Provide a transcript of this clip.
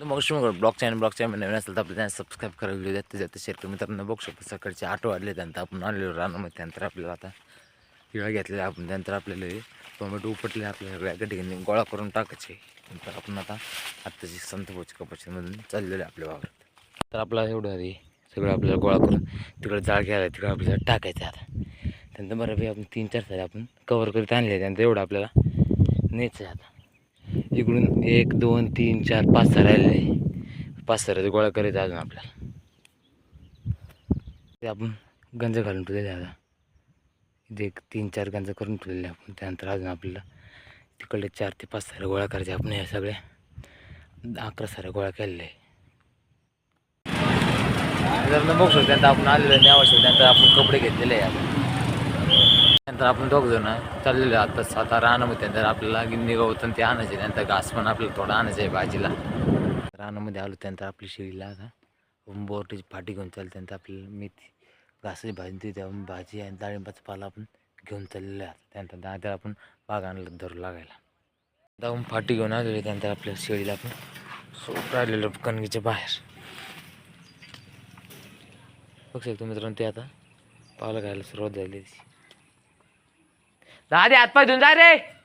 मग block channel block channel नवीन असेल तर आपल्या चॅनल सबस्क्राईब करा व्हिडिओ जाते जाते शेअर करून मित्रांनो बघू शकतो सकाळचे आठ वाजले त्यानंतर आपण आलेलो रानामध्ये त्यानंतर आपल्याला आता हिळा घेतलेला आपण त्यानंतर आपल्याला टोमॅटो उपटले आपल्याला सगळ्या ठिकाणी गोळा करून टाकायचे. नंतर आपण आता आत्ताची संतपोची कपाशीमधून चाललेलं आहे आपल्या वावरात. तर आपला एवढं आधी सगळं आपल्याला गोळा करून तिकडे जाळ घ्यायला तिकडे आपल्याला टाकायचं आहे आता. त्यानंतर बऱ्यापैकी आपण तीन चार सारे आपण कवर करीत आणले त्यानंतर एवढं आपल्याला न्यायचं आहे आता. इकडून एक दोन तीन चार पाच सहा राहिले. पाच सराचे गोळा करायचा अजून आपल्याला. ते आपण गंज घालून ठेवलेले आता. इथे एक तीन चार गंज करून ठेवलेले आपण. त्यानंतर अजून आपल्याला तिकडले चार ते पाच सारे गोळा करायचे आपण या सगळ्या अकरा सारे गोळा केलेले आहे जर बघू शकतो त्यानंतर आपण आलेलं नाही आवश्यक त्यानंतर आपण कपडे घेतलेले आहे आपण नंतर आपण दोघ जण चाललेलो आता सातारा रानामध्ये त्यानंतर आपल्याला गिन्नी गवतन ते आणायचे. त्यानंतर घास पण आपल्याला थोडा आणायचं आहे भाजीला. रानामध्ये आलो त्यानंतर आपली शिळीला आता बोरटीची फाटी घेऊन चालली त्यानंतर आपल्याला मेथी. घासाची भाजी ती त्या भाजी आणि डाळिंबाचा पाला आपण घेऊन चाललेलो आहे आता. त्यानंतर दादा आपण बाग आणलं धरू लागायला. दाऊन फाटी घेऊन आलेली त्यानंतर आपल्या शेळीला आपण सोप राहिलेलो कणगीच्या बाहेर. बघ शकतो मित्रांनो ते आता पावलं खायला सुरुवात झाली दहा दादे हातपाय धुवून जा रे.